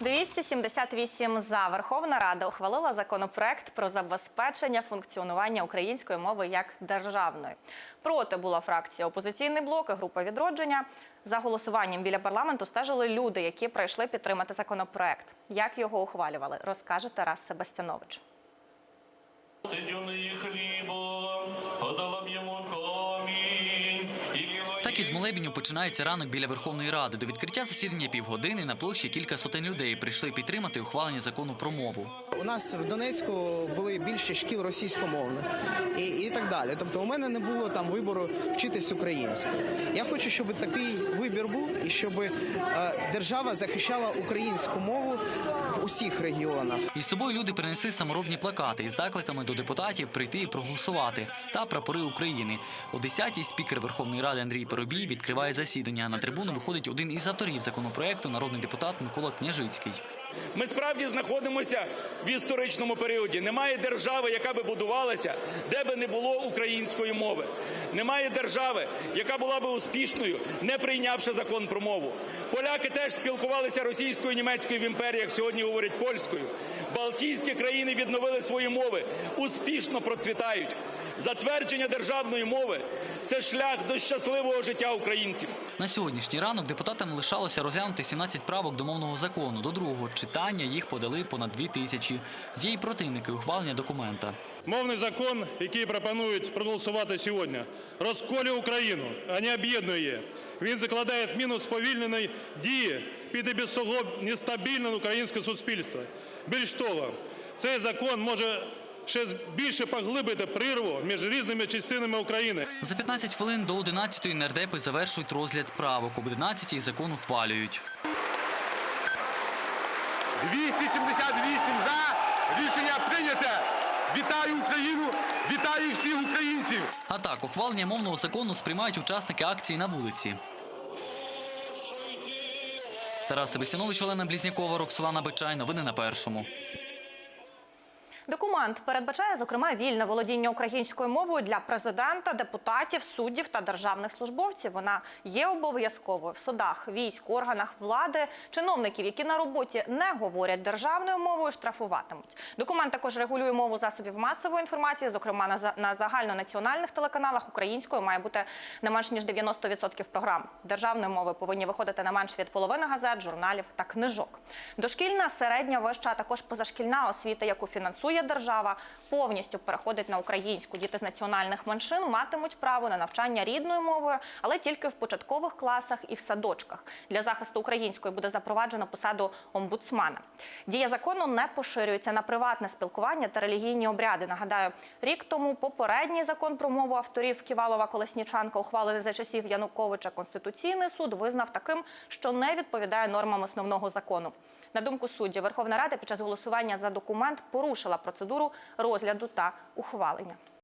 278 за Верховна Рада ухвалила законопроект про забезпечення функціонування української мови як державної. Проти була фракція опозиційний блок і група відродження. За голосуванням біля парламенту стежили люди, які прийшли підтримати законопроект. Як його ухвалювали, розкаже Тарас Себастянович. Сидюни хлібом, подала б йому Так із молебеню починається ранок біля Верховної Ради. До відкриття засідання півгодини на площі кілька сотень людей прийшли підтримати ухвалення закону про мову. У нас в Донецьку були більше шкіл російськомовних і, і так далі. Тобто, у мене не було там вибору вчитись українською. Я хочу, щоб такий вибір був і щоб е, держава захищала українську мову в усіх регіонах. Із собою люди принесли саморобні плакати із закликами до депутатів прийти і проголосувати та прапори України. О 10-й спікер Верховної Ради Андрій Поробій відкриває засідання. На трибуну виходить один із авторів законопроекту, народний депутат Микола Княжицький. Ми справді знаходимося в історичному періоді. Немає держави, яка би будувалася, де би не було української мови. Немає держави, яка була би успішною, не прийнявши закон про мову. Поляки теж спілкувалися російською німецькою в імперіях, сьогодні говорять польською. Балтійські країни відновили свої мови, успішно процвітають. Затвердження державної мови це шлях до щасливого життя українців. На сьогоднішній ранок депутатам лишалося розглянути 17 правок до мовного закону. До другого читання їх подали понад дві тисячі. Є й противники ухвалення документа. Мовний закон, який пропонують проголосувати сьогодні, розколює Україну, а не об'єднує. Він закладає міну сповільненої дії під і без того нестабільне українське суспільство. Більш того, цей закон може ще більше поглибити прірву між різними частинами України. За 15 хвилин до 11-ї нардепи завершують розгляд правок. Об 11-й закон ухвалюють. 278 за. Рішення прийняте. Вітаю Україну! Вітаю всіх українців! А так, ухвалення мовного закону сприймають учасники акції на вулиці. Тарас Себастьянович, Олена Блізнякова, Роксолана Бичай. Новини на першому. Документ передбачає, зокрема, вільне володіння українською мовою для президента, депутатів, суддів та державних службовців. Вона є обов'язковою в судах, військ, органах влади, чиновників, які на роботі не говорять державною мовою, штрафуватимуть. Документ також регулює мову засобів масової інформації, зокрема на на загальнонаціональних телеканалах українською має бути не менш ніж 90% програм. Державної мови повинні виходити не менш від половини газет, журналів та книжок. Дошкільна, середня, вища, а також позашкільна освіта, яку фінансує держава, повністю переходить на українську. Діти з національних меншин матимуть право на навчання рідною мовою, але тільки в початкових класах і в садочках. Для захисту української буде запроваджено посаду омбудсмана. Дія закону не поширюється на приватне спілкування та релігійні обряди. Нагадаю, рік тому попередній закон про мову авторів Ківалова Колеснічанка, ухвалений за часів Януковича, Конституційний суд визнав таким, що не відповідає нормам основного закону. На думку судді, Верховна Рада під час голосування за документ порушила процедуру розгляду та ухвалення.